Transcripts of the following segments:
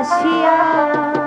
বাসিয়া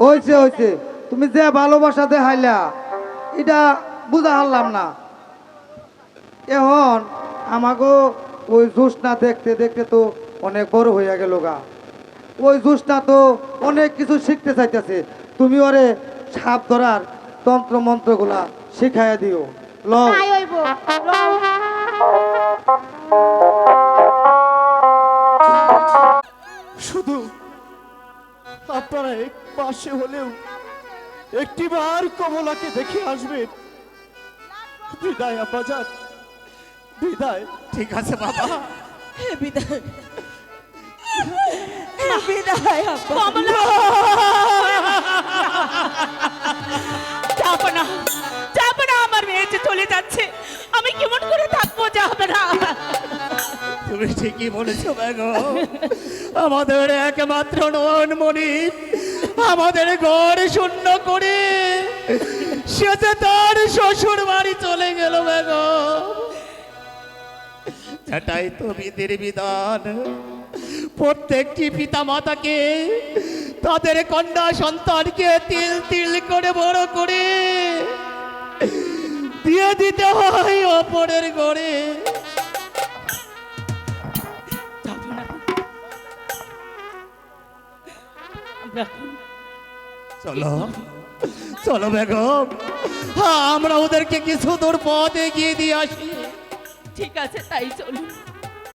হয়েছে হয়েছে তুমি যে ভালোবাসা দেখাইলা এটা বুঝা হারলাম না। এখন আমাকে ওই জোসনা দেখতে দেখতে তো অনেক বড় হইয়া গেল গা। ওই জোসনা তো অনেক কিছু শিখতে চাইতেছে। তুমি ওরে সাপ ধরার তন্ত্র মন্ত্রগুলা শিখাইয়া দিও। ল। শুধু আপনারা এক পাশে হলেও একটিবার কমলাকে দেখে আসবেন বিদায় বিদায়। ঠিক আছে বাবা। বিদায়। বিদায় কমলা! যাব না। যাব না আমার মেয়ে যে চলে যাচ্ছে। আমি কেমন করে থাকব যাবে না। তুমি ঠিকই বলেছ বেগো আমাদের একমাত্র নয়ন মনি আমাদের ঘর শূন্য করে। সে যে তার শ্বশুর বাড়ি চলে গেল বেগো সেটাই তো বিধির বিধান। প্রত্যেকটি পিতা মাতাকে তাদের কন্যা সন্তানকে তিল তিল করে বড় করে দিয়ে দিতে হয় অপরের ঘরে। চলো চলো বেগম। হ্যাঁ আমরা ওদেরকে কিছু দূর পথ এগিয়ে দিয়ে আসি। ঠিক আছে তাই চলুন।